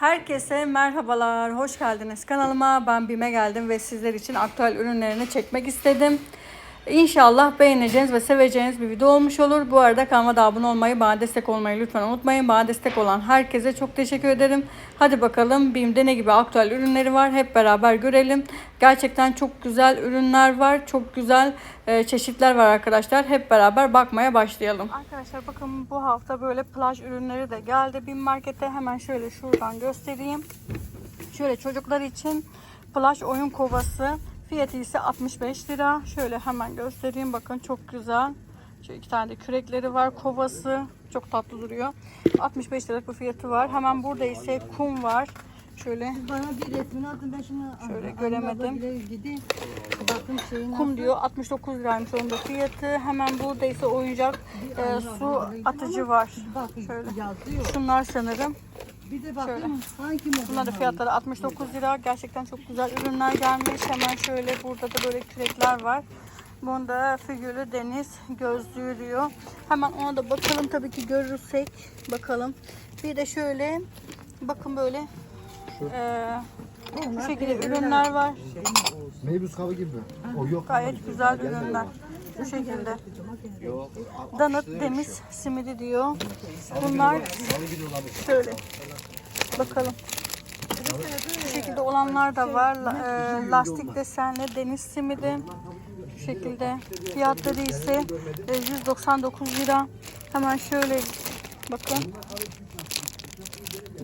Herkese merhabalar, hoş geldiniz kanalıma. Ben Bime geldim ve sizler için aktüel ürünlerini çekmek istedim. İnşallah beğeneceğiniz ve seveceğiniz bir video olmuş olur. Bu arada kanalıma da abone olmayı, bana destek olmayı lütfen unutmayın. Bana destek olan herkese çok teşekkür ederim. Hadi bakalım BİM'de ne gibi aktüel ürünleri var hep beraber görelim. Gerçekten çok güzel ürünler var. Çok güzel e, çeşitler var arkadaşlar. Hep beraber bakmaya başlayalım. Arkadaşlar bakın bu hafta böyle plaj ürünleri de geldi BİM markete. Hemen şöyle şuradan göstereyim. Şöyle çocuklar için plaj oyun kovası. Fiyatı ise 65 lira. Şöyle hemen göstereyim. Bakın çok güzel. Şöyle iki tane de kürekleri var. Kovası. Çok tatlı duruyor. 65 liralık bir fiyatı var. Hemen burada ise kum var. Şöyle Bana bir resmini atın ben şunu Şöyle Anne, göremedim. abla bile Gidi. Bakın şeyin kum diyor. 69 liraymış onun da fiyatı. Hemen burada ise oyuncak e, su atıcı var. Bak Şöyle. yazıyor. Şunlar sanırım. Bir de bakın Şöyle. hangi model? Bunların fiyatları 69 lira. Gerçekten çok güzel ürünler gelmiş. Hemen şöyle burada da böyle kürekler var. Bunda figürlü deniz gözlüğü diyor. Hemen ona da bakalım tabii ki görürsek. Bakalım. Bir de şöyle bakın böyle eee bu şekilde ürünler var. Meybuz kabı gibi. O yok. Gayet güzel ürünler. Bu şekilde. Donut deniz simidi diyor. Bunlar şöyle. Bakalım. Bu şekilde olanlar da var. E, lastik desenli deniz simidi. Bu şekilde. Fiyatları ise e, 199 lira. Hemen şöyle bakın.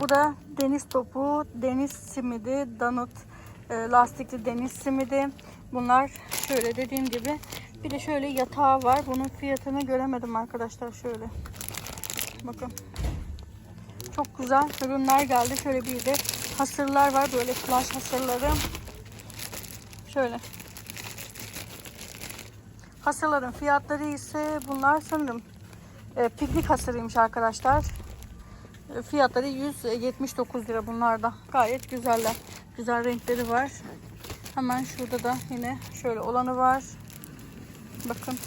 Bu da deniz topu, deniz simidi, donut, e, lastikli deniz simidi. Bunlar şöyle dediğim gibi. Bir de şöyle yatağı var. Bunun fiyatını göremedim arkadaşlar şöyle. Bakın. Çok güzel ürünler geldi. Şöyle bir de hasırlar var. Böyle flash hasırları. Şöyle. Hasırların fiyatları ise bunlar sanırım e, piknik hasırıymış arkadaşlar. E, Fiyatları 179 lira bunlar da. Gayet güzeller. Güzel renkleri var. Hemen şurada da yine şöyle olanı var. Bakın.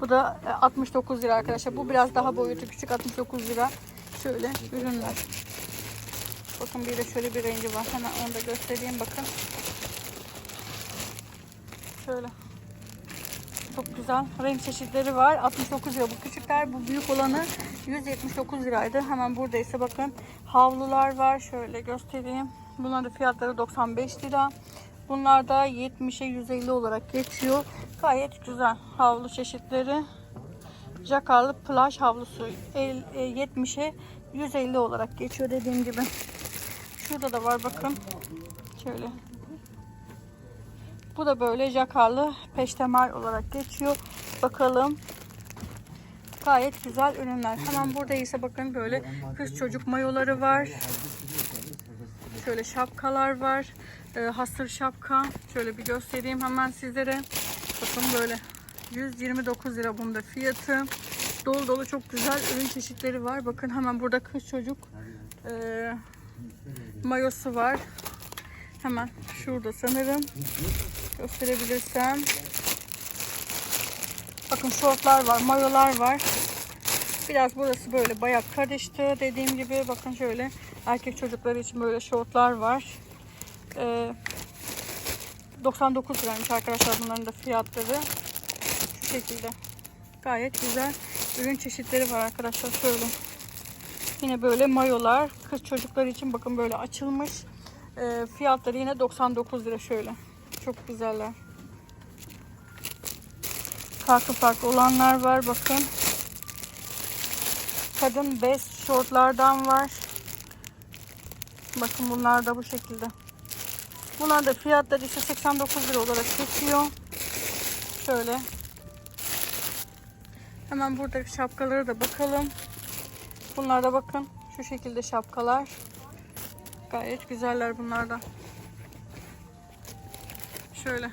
Bu da e, 69 lira arkadaşlar. Bu biraz daha boyutu küçük 69 lira. Şöyle ürünler. Bakın bir de şöyle bir rengi var. Hemen onu da göstereyim bakın. Şöyle. Çok güzel. Renk çeşitleri var. 69 lira bu küçükler. Bu büyük olanı 179 liraydı. Hemen burada ise bakın havlular var. Şöyle göstereyim. Bunların fiyatları 95 lira. Bunlar da 70'e 150 olarak geçiyor. Gayet güzel havlu çeşitleri. Jakarlı plaj havlusu el- e, 70'e 150 olarak geçiyor dediğim gibi. Şurada da var bakın. Şöyle bu da böyle jakarlı peştemal olarak geçiyor. Bakalım. Gayet güzel ürünler. Hemen burada ise bakın böyle kız çocuk mayoları var. Şöyle şapkalar var. Ee, hasır şapka. Şöyle bir göstereyim hemen sizlere. Bakın böyle 129 lira bunda fiyatı. Dolu dolu çok güzel ürün çeşitleri var. Bakın hemen burada kız çocuk e, mayosu var. Hemen şurada sanırım gösterebilirsem. Bakın şortlar var, mayolar var. Biraz burası böyle bayağı karıştı. Dediğim gibi bakın şöyle erkek çocukları için böyle şortlar var. Ee, 99 liraymış arkadaşlar bunların da fiyatları. Şu şekilde. Gayet güzel ürün çeşitleri var arkadaşlar. Şöyle. Yine böyle mayolar. Kız çocukları için bakın böyle açılmış. Ee, fiyatları yine 99 lira şöyle. Çok güzeller. Farklı farklı olanlar var bakın. Kadın best şortlardan var. Bakın bunlar da bu şekilde. Bunlar da fiyatları ise 89 lira olarak geçiyor. Şöyle. Hemen buradaki şapkalara da bakalım. Bunlar da bakın şu şekilde şapkalar. Gayet güzeller bunlar da. Şöyle.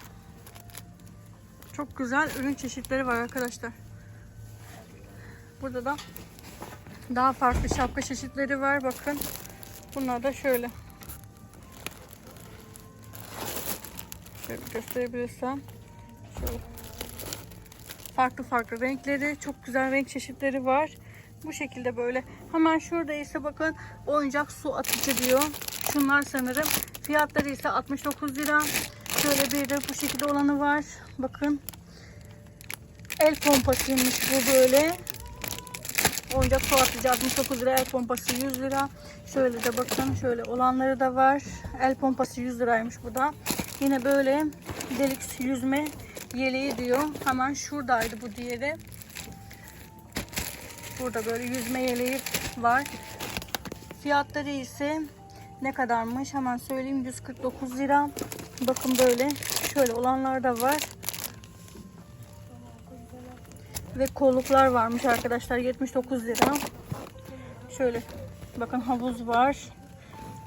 Çok güzel ürün çeşitleri var arkadaşlar. Burada da daha farklı şapka çeşitleri var. Bakın. Bunlar da şöyle. Şöyle gösterebilirsem. Şöyle. Farklı farklı renkleri. Çok güzel renk çeşitleri var. Bu şekilde böyle. Hemen şurada ise bakın oyuncak su atıcı diyor. Şunlar sanırım. Fiyatları ise 69 lira. Şöyle bir de bu şekilde olanı var. Bakın. El pompasıymış bu böyle. Oyuncak su atıcı 69 lira. El pompası 100 lira. Şöyle de bakın. Şöyle olanları da var. El pompası 100 liraymış bu da. Yine böyle deluxe yüzme yeleği diyor. Hemen şuradaydı bu diğeri. Burada böyle yüzme yeleği var. Fiyatları ise ne kadarmış hemen söyleyeyim 149 lira. Bakın böyle şöyle olanlar da var. Ve kolluklar varmış arkadaşlar 79 lira. Şöyle bakın havuz var.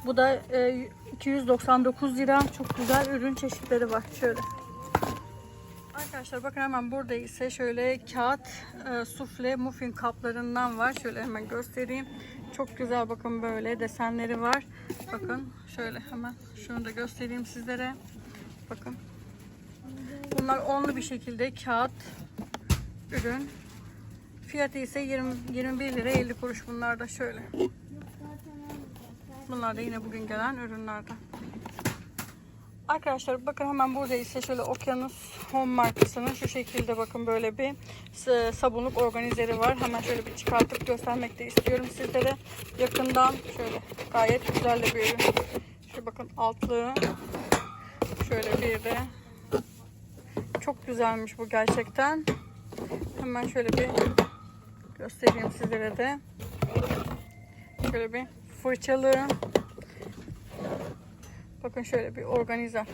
Bu da e, 299 lira. Çok güzel ürün çeşitleri var. Şöyle. Arkadaşlar bakın hemen burada ise şöyle kağıt e, sufle muffin kaplarından var. Şöyle hemen göstereyim. Çok güzel bakın böyle desenleri var. Bakın şöyle hemen şunu da göstereyim sizlere. Bakın. Bunlar onlu bir şekilde kağıt ürün. Fiyatı ise 20, 21 lira 50 kuruş bunlar da şöyle. Bunlar da yine bugün gelen ürünlerden. Arkadaşlar bakın hemen burada ise şöyle Okyanus Home markasının şu şekilde bakın böyle bir s- sabunluk organizeri var. Hemen şöyle bir çıkartıp göstermek de istiyorum sizlere. Yakından şöyle gayet güzel de bir ürün. Şu bakın altlığı. Şöyle bir de. Çok güzelmiş bu gerçekten. Hemen şöyle bir göstereyim sizlere de. Şöyle bir fırçalığı. Bakın şöyle bir organizer.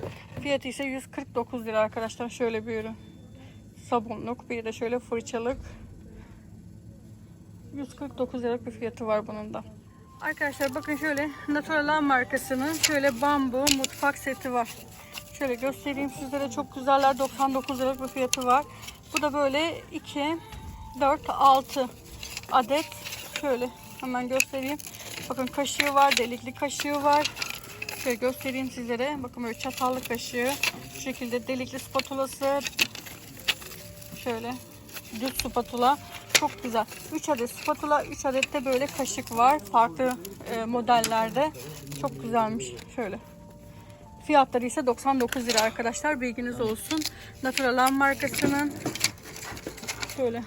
Fiyatı ise 149 lira arkadaşlar. Şöyle bir ürün. Sabunluk. Bir de şöyle fırçalık. 149 liralık bir fiyatı var bunun da. Arkadaşlar bakın şöyle Naturalan markasının şöyle bambu mutfak seti var. Şöyle göstereyim sizlere. Çok güzeller. 99 liralık bir fiyatı var. Bu da böyle 2, 4, 6 adet. Şöyle hemen göstereyim. Bakın kaşığı var. Delikli kaşığı var. Şöyle göstereyim sizlere. Bakın böyle çatallı kaşığı. Şu şekilde delikli spatulası. Şöyle düz spatula. Çok güzel. 3 adet spatula, 3 adet de böyle kaşık var. Farklı e, modellerde. Çok güzelmiş. Şöyle. Fiyatları ise 99 lira arkadaşlar. Bilginiz olsun. Naturalan markasının. Şöyle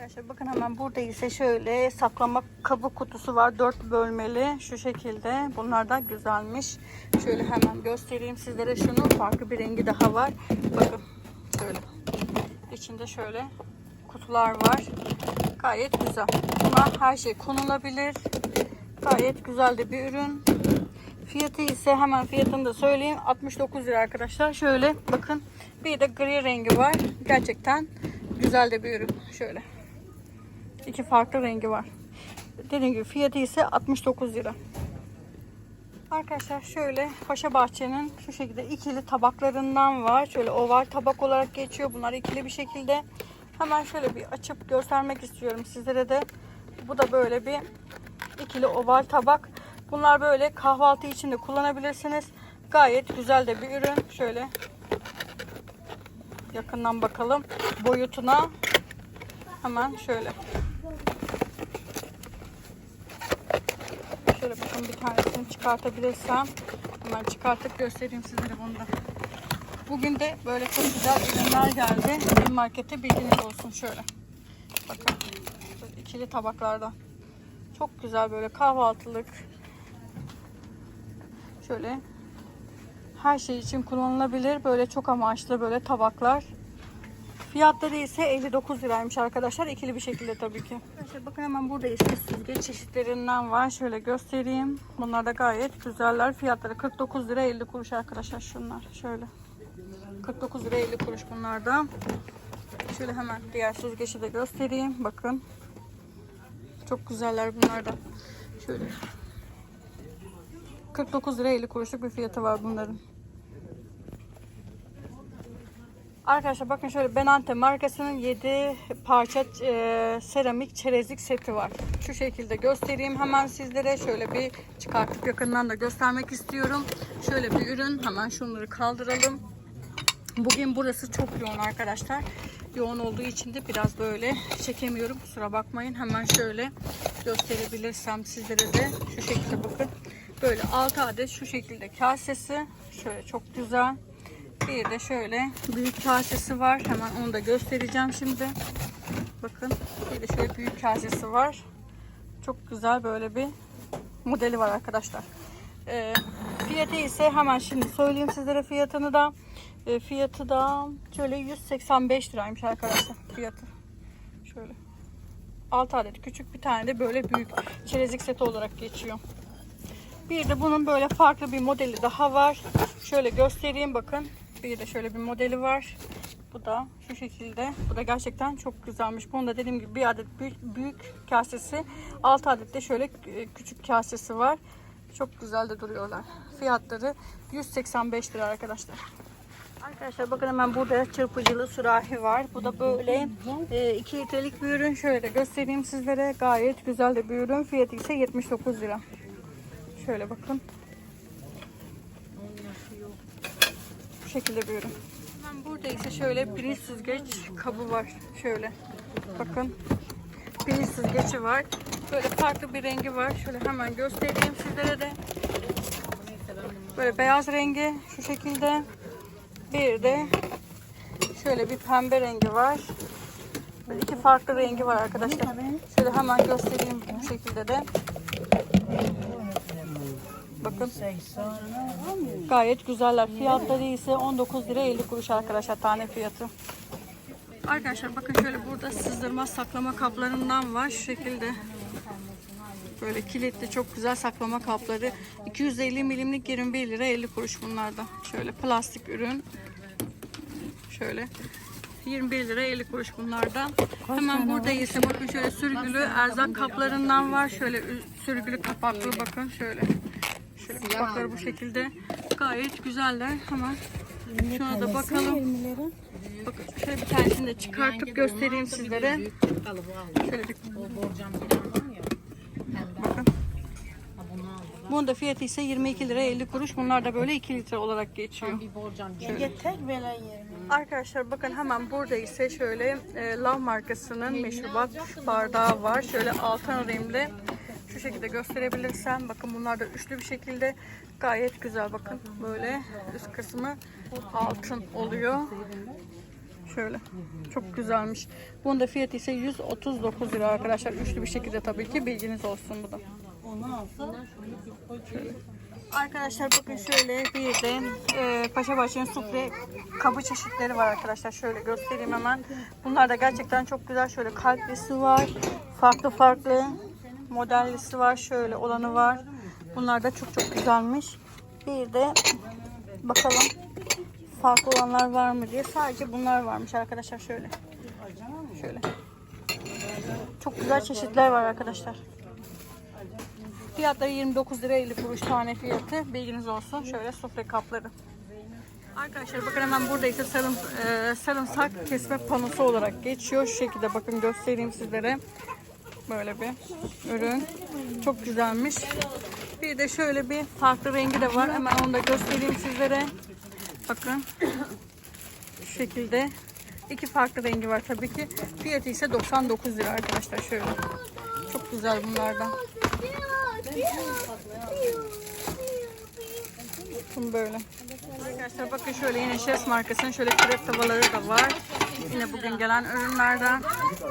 Arkadaşlar bakın hemen burada ise şöyle saklama kabı kutusu var. 4 bölmeli şu şekilde. Bunlar da güzelmiş. Şöyle hemen göstereyim sizlere şunu. Farklı bir rengi daha var. Bakın şöyle. İçinde şöyle kutular var. Gayet güzel. Buna her şey konulabilir. Gayet güzel de bir ürün. Fiyatı ise hemen fiyatını da söyleyeyim. 69 lira arkadaşlar. Şöyle bakın. Bir de gri rengi var. Gerçekten güzel de bir ürün. Şöyle. İki farklı rengi var. Dediğim gibi fiyatı ise 69 lira. Arkadaşlar şöyle Paşa Bahçe'nin şu şekilde ikili tabaklarından var. Şöyle oval tabak olarak geçiyor. Bunlar ikili bir şekilde. Hemen şöyle bir açıp göstermek istiyorum sizlere de. Bu da böyle bir ikili oval tabak. Bunlar böyle kahvaltı için de kullanabilirsiniz. Gayet güzel de bir ürün. Şöyle yakından bakalım boyutuna. Hemen şöyle. Şöyle bakın bir tanesini çıkartabilirsem hemen çıkartıp göstereyim sizlere bunu da. Bugün de böyle çok güzel ürünler geldi. Bir markete bilginiz olsun şöyle. Bakın böyle ikili tabaklardan. Çok güzel böyle kahvaltılık. Şöyle her şey için kullanılabilir. Böyle çok amaçlı böyle tabaklar. Fiyatları ise 59 liraymış arkadaşlar. İkili bir şekilde tabii ki. Arkadaşlar bakın hemen burada ise süzgeç çeşitlerinden var. Şöyle göstereyim. Bunlar da gayet güzeller. Fiyatları 49 lira 50 kuruş arkadaşlar şunlar. Şöyle. 49 lira 50 kuruş bunlar da. Şöyle hemen diğer süzgeci de göstereyim. Bakın. Çok güzeller bunlar da. Şöyle. 49 lira 50 kuruşluk bir fiyatı var bunların. Arkadaşlar bakın şöyle Benante markasının 7 parça e, seramik çerezlik seti var. Şu şekilde göstereyim hemen sizlere. Şöyle bir çıkartıp yakından da göstermek istiyorum. Şöyle bir ürün. Hemen şunları kaldıralım. Bugün burası çok yoğun arkadaşlar. yoğun olduğu için de biraz böyle çekemiyorum. Kusura bakmayın. Hemen şöyle gösterebilirsem sizlere de şu şekilde bakın. Böyle 6 adet şu şekilde kasesi. Şöyle çok güzel. Bir de şöyle büyük kasesi var. Hemen onu da göstereceğim şimdi. Bakın bir de şöyle büyük kasesi var. Çok güzel böyle bir modeli var arkadaşlar. Ee, fiyatı ise hemen şimdi söyleyeyim sizlere fiyatını da. Ee, fiyatı da şöyle 185 liraymış arkadaşlar fiyatı. Şöyle. 6 adet küçük bir tane de böyle büyük çerezlik seti olarak geçiyor. Bir de bunun böyle farklı bir modeli daha var. Şöyle göstereyim bakın. Bir de şöyle bir modeli var. Bu da şu şekilde. Bu da gerçekten çok güzelmiş. Bunun da dediğim gibi bir adet büyük, büyük kasesi. 6 adet de şöyle e, küçük kasesi var. Çok güzel de duruyorlar. Fiyatları 185 lira arkadaşlar. Arkadaşlar bakın hemen burada çırpıcılı sürahi var. Bu da böyle 2 litrelik bir ürün. Şöyle göstereyim sizlere. Gayet güzel de bir ürün. Fiyatı ise 79 lira. Şöyle bakın. Bu şekilde bir ürün. Hemen burada ise şöyle pirinç süzgeç kabı var. Şöyle. Bakın. Pirinç süzgeci var. Böyle farklı bir rengi var. Şöyle hemen göstereyim sizlere de. Böyle beyaz rengi şu şekilde. Bir de şöyle bir pembe rengi var. Böyle iki farklı rengi var arkadaşlar. Şöyle hemen göstereyim bu şekilde de. Bakın. Gayet güzeller. Fiyatları ise 19 lira 50 kuruş arkadaşlar tane fiyatı. Arkadaşlar bakın şöyle burada sızdırma saklama kaplarından var. Şu şekilde. Böyle kilitli çok güzel saklama kapları. 250 milimlik 21 lira 50 kuruş bunlarda. Şöyle plastik ürün. Şöyle 21 lira 50 kuruş bunlardan. Hemen burada ise bakın şöyle sürgülü erzak kaplarından var. Şöyle sürgülü kapaklı bakın şöyle. Şöyle kapakları bu şekilde. Gayet güzeller. Hemen şuna da bakalım. Bakın şöyle bir tanesini de çıkartıp göstereyim sizlere. Şöyle bir bakın. Bunun da fiyatı ise 22 lira 50 kuruş. Bunlar da böyle 2 litre olarak geçiyor. Yeter böyle. Arkadaşlar bakın hemen burada ise şöyle e, Lav markasının meşrubat bardağı var. Şöyle altın rimli. Şu şekilde gösterebilirsem. Bakın bunlar da üçlü bir şekilde. Gayet güzel bakın. Böyle üst kısmı altın oluyor. Şöyle. Çok güzelmiş. Bunun da fiyatı ise 139 lira arkadaşlar. Üçlü bir şekilde tabii ki bilginiz olsun bu da. Alsa Arkadaşlar bakın şöyle bir de e, Paşabaşı'nın sufle kabı çeşitleri var arkadaşlar. Şöyle göstereyim hemen. Bunlar da gerçekten çok güzel. Şöyle kalplisi var. Farklı farklı modellisi var. Şöyle olanı var. Bunlar da çok çok güzelmiş. Bir de bakalım farklı olanlar var mı diye. Sadece bunlar varmış arkadaşlar şöyle. Şöyle. Çok güzel çeşitler var arkadaşlar. Fiyatları 29 lira 50 kuruş tane fiyatı. Bilginiz olsun. Şöyle sofra kapları. Arkadaşlar bakın hemen burada ise sarım, e, sarımsak kesme panosu olarak geçiyor. Şu şekilde bakın göstereyim sizlere. Böyle bir ürün. Çok güzelmiş. Bir de şöyle bir farklı rengi de var. Hemen onu da göstereyim sizlere. Bakın. Şu şekilde. iki farklı rengi var tabii ki. Fiyatı ise 99 lira arkadaşlar. Şöyle. Çok güzel bunlardan. Bakın böyle. Arkadaşlar bakın şöyle yine Chef markasının şöyle krep tavaları da var. Yine bugün gelen ürünlerden.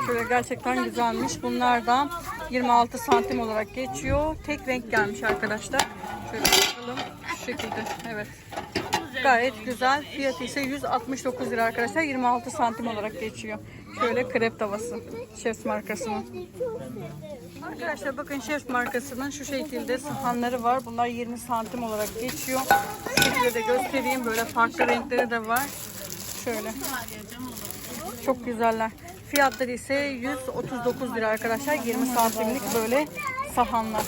Şöyle gerçekten güzelmiş. Bunlar da 26 santim olarak geçiyor. Tek renk gelmiş arkadaşlar. Şöyle bakalım. Şu şekilde. Evet. Gayet güzel. Fiyatı ise 169 lira arkadaşlar. 26 santim olarak geçiyor. Şöyle krep tavası. Chef markasının. Arkadaşlar bakın Şef markasının şu şekilde sahanları var. Bunlar 20 santim olarak geçiyor. Şekilde de göstereyim. Böyle farklı renkleri de var. Şöyle. Çok güzeller. Fiyatları ise 139 lira arkadaşlar. 20 santimlik böyle sahanlar.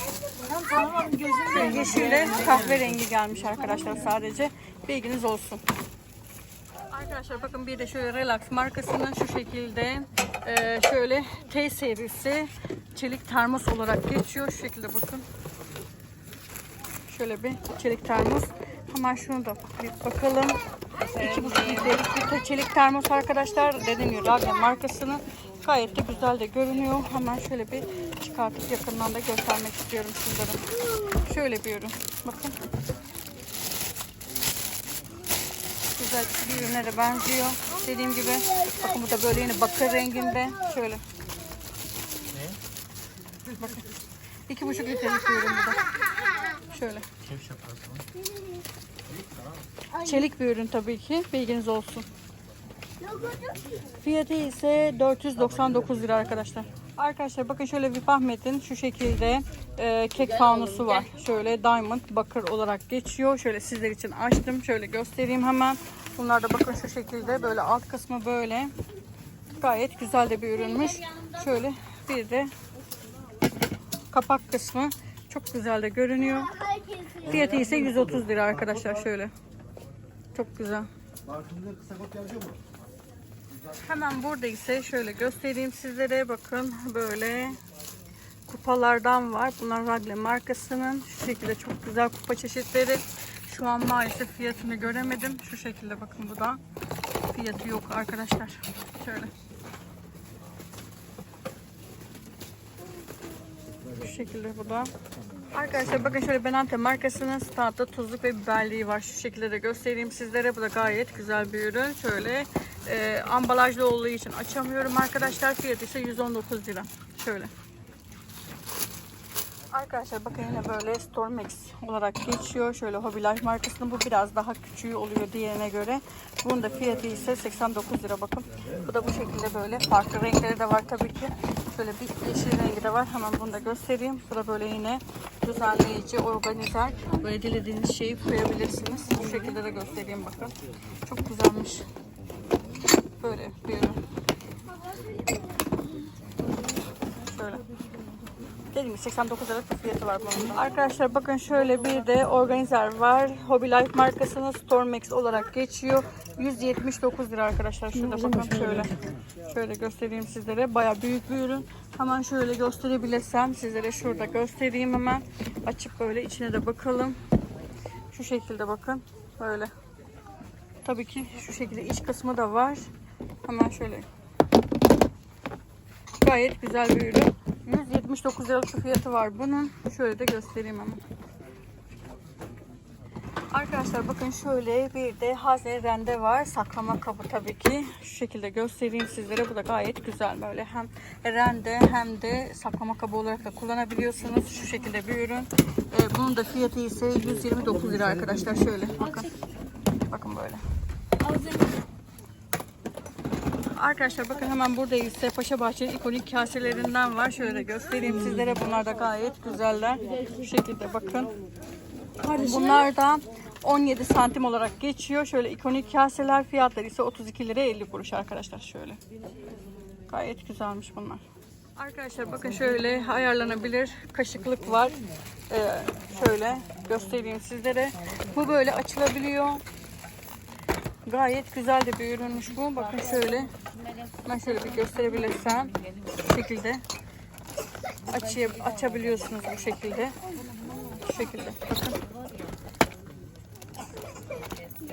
Yeşille kahverengi gelmiş arkadaşlar sadece. Bilginiz olsun. Arkadaşlar bakın bir de şöyle Relax markasının şu şekilde e, şöyle T serisi çelik termos olarak geçiyor. Şu şekilde bakın. Şöyle bir çelik termos. Hemen şunu da bir bakalım. İki buçuk litrelik bir çelik termos arkadaşlar. Dediğim gibi Ragnar markasının gayet de güzel de görünüyor. Hemen şöyle bir çıkartıp yakından da göstermek istiyorum sizlere. Şöyle bir ürün. Bakın. Güzel bir ürüne benziyor. Dediğim gibi bakın bu da böyle yine bakır renginde. Şöyle. Bakın. İki buçuk litrelik bir ürün bu da. Şöyle. Çelik bir ürün tabii ki. Bilginiz olsun. Fiyatı ise 499 lira arkadaşlar. Arkadaşlar bakın şöyle bir Ahmet'in şu şekilde e, kek fanusu var. Şöyle diamond bakır olarak geçiyor. Şöyle sizler için açtım. Şöyle göstereyim hemen. Bunlar da bakın şu şekilde böyle alt kısmı böyle. Gayet güzel de bir ürünmüş. Şöyle bir de kapak kısmı çok güzel de görünüyor. Fiyatı ise 130 lira arkadaşlar şöyle. Çok güzel. Barkın'da kısa kot yazıyor mu? Hemen burada ise şöyle göstereyim sizlere. Bakın böyle kupalardan var. Bunlar Ragle markasının. Şu şekilde çok güzel kupa çeşitleri. Şu an maalesef fiyatını göremedim. Şu şekilde bakın bu da. Fiyatı yok arkadaşlar. Şöyle. Şu şekilde bu da. Arkadaşlar bakın şöyle Benante markasının standta tuzluk ve biberliği var. Şu şekilde de göstereyim sizlere. Bu da gayet güzel bir ürün. Şöyle e, ambalajlı olduğu için açamıyorum arkadaşlar. Fiyatı ise 119 lira. Şöyle. Arkadaşlar bakın yine böyle Stormex olarak geçiyor. Şöyle Life markasının bu biraz daha küçüğü oluyor diğerine göre. Bunun da fiyatı ise 89 lira bakın. Bu da bu şekilde böyle farklı renkleri de var tabii ki. Şöyle bir yeşil rengi de var. Hemen bunu da göstereyim. Bu da böyle yine düzenleyici, organizer. Böyle dilediğiniz şeyi koyabilirsiniz. Bu şekilde de göstereyim bakın. Çok güzelmiş. Böyle bir ürün. Şöyle. Gibi 89 liralık fiyatı var bunun. da. Arkadaşlar bakın şöyle bir de organizer var. Hobby Life markasının Stormex olarak geçiyor. 179 lira arkadaşlar. Şurada bakın şöyle. Şöyle göstereyim sizlere. Baya büyük bir ürün. Hemen şöyle gösterebilirsem sizlere şurada göstereyim hemen. Açıp böyle içine de bakalım. Şu şekilde bakın. Böyle. Tabii ki şu şekilde iç kısmı da var. Hemen şöyle Gayet güzel bir ürün. 179 liralık fiyatı var bunun. Şöyle de göstereyim hemen. Arkadaşlar bakın şöyle bir de hazne rende var. Saklama kabı tabii ki. Şu şekilde göstereyim sizlere. Bu da gayet güzel böyle. Hem rende hem de saklama kabı olarak da kullanabiliyorsunuz. Şu şekilde bir ürün. Ee, bunun da fiyatı ise 129 lira arkadaşlar. Şöyle bakın. Bakın böyle. Arkadaşlar bakın hemen burada ise Paşa Bahçe'nin ikonik kaselerinden var. Şöyle de göstereyim sizlere. Bunlar da gayet güzeller. Şu şekilde bakın. Bunlar da 17 santim olarak geçiyor. Şöyle ikonik kaseler fiyatları ise 32 lira 50 kuruş arkadaşlar şöyle. Gayet güzelmiş bunlar. Arkadaşlar bakın şöyle ayarlanabilir kaşıklık var. Ee, şöyle göstereyim sizlere. Bu böyle açılabiliyor. Gayet güzel de bir ürünmüş bu. Bakın şöyle. Ben şöyle bir gösterebilirsem. Bu şekilde. Açı, açabiliyorsunuz bu şekilde. Bu şekilde. Bakın.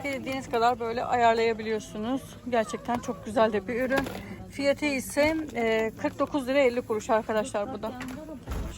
Dilediğiniz kadar böyle ayarlayabiliyorsunuz. Gerçekten çok güzel de bir ürün. Fiyatı ise e, 49 lira 50 kuruş arkadaşlar bu da.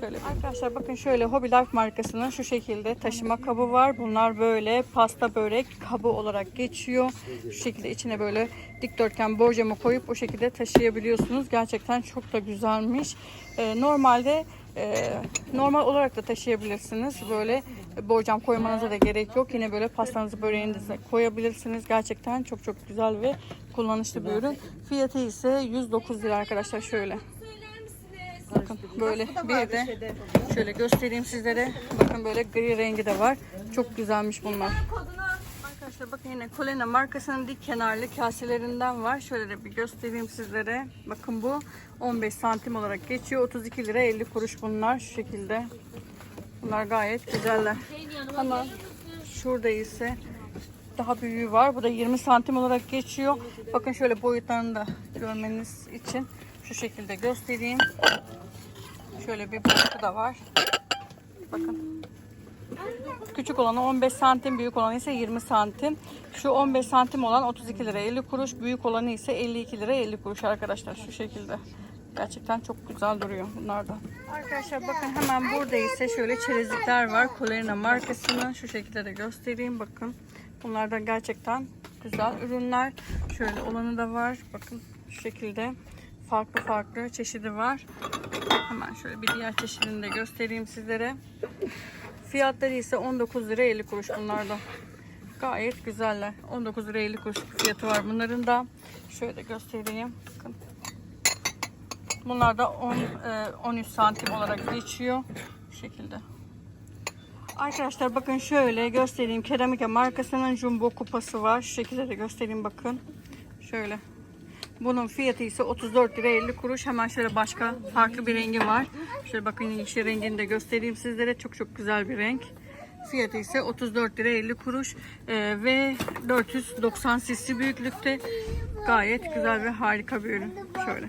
Şöyle arkadaşlar bakın şöyle Hobby Life markasının şu şekilde taşıma kabı var. Bunlar böyle pasta börek kabı olarak geçiyor. Şu şekilde içine böyle dikdörtgen borcamı koyup o şekilde taşıyabiliyorsunuz. Gerçekten çok da güzelmiş. Ee, normalde e, normal olarak da taşıyabilirsiniz. Böyle borcam koymanıza da gerek yok. Yine böyle pastanızı böreğinizi koyabilirsiniz. Gerçekten çok çok güzel ve kullanışlı bir ürün. Fiyatı ise 109 lira arkadaşlar şöyle. Bakın böyle bir de şöyle göstereyim sizlere. Bakın böyle gri rengi de var. Çok güzelmiş bunlar. Arkadaşlar bakın yine Colena markasının dik kenarlı kaselerinden var. Şöyle de bir göstereyim sizlere. Bakın bu 15 santim olarak geçiyor. 32 lira 50 kuruş bunlar şu şekilde. Bunlar gayet güzeller. Ama şurada ise daha büyüğü var. Bu da 20 santim olarak geçiyor. Bakın şöyle boyutlarını da görmeniz için şu şekilde göstereyim. Şöyle bir boyutu da var. Bakın. Küçük olanı 15 santim, büyük olanı ise 20 santim. Şu 15 santim olan 32 lira 50 kuruş, büyük olanı ise 52 lira 50 kuruş arkadaşlar şu şekilde. Gerçekten çok güzel duruyor bunlar da. Arkadaşlar bakın hemen burada ise şöyle çerezlikler var. Colerina markasının şu şekilde de göstereyim bakın. Bunlar da gerçekten güzel ürünler. Şöyle olanı da var. Bakın şu şekilde farklı farklı çeşidi var. Hemen şöyle bir diğer çeşidini de göstereyim sizlere. Fiyatları ise 19 lira 50 kuruş bunlarda. Gayet güzeller. 19 lira 50 kuruş fiyatı var bunların da. Şöyle göstereyim. Bakın. Bunlar da 10, e, 13 santim olarak geçiyor. Bu şekilde. Arkadaşlar bakın şöyle göstereyim. Keramika markasının jumbo kupası var. Şu şekilde de göstereyim bakın. Şöyle. Bunun fiyatı ise 34 lira 50 kuruş. Hemen şöyle başka farklı bir rengi var. Şöyle bakın yeşil rengini de göstereyim sizlere. Çok çok güzel bir renk. Fiyatı ise 34 lira 50 kuruş Ee, ve 490 cc büyüklükte. Gayet güzel ve harika bir ürün. Şöyle.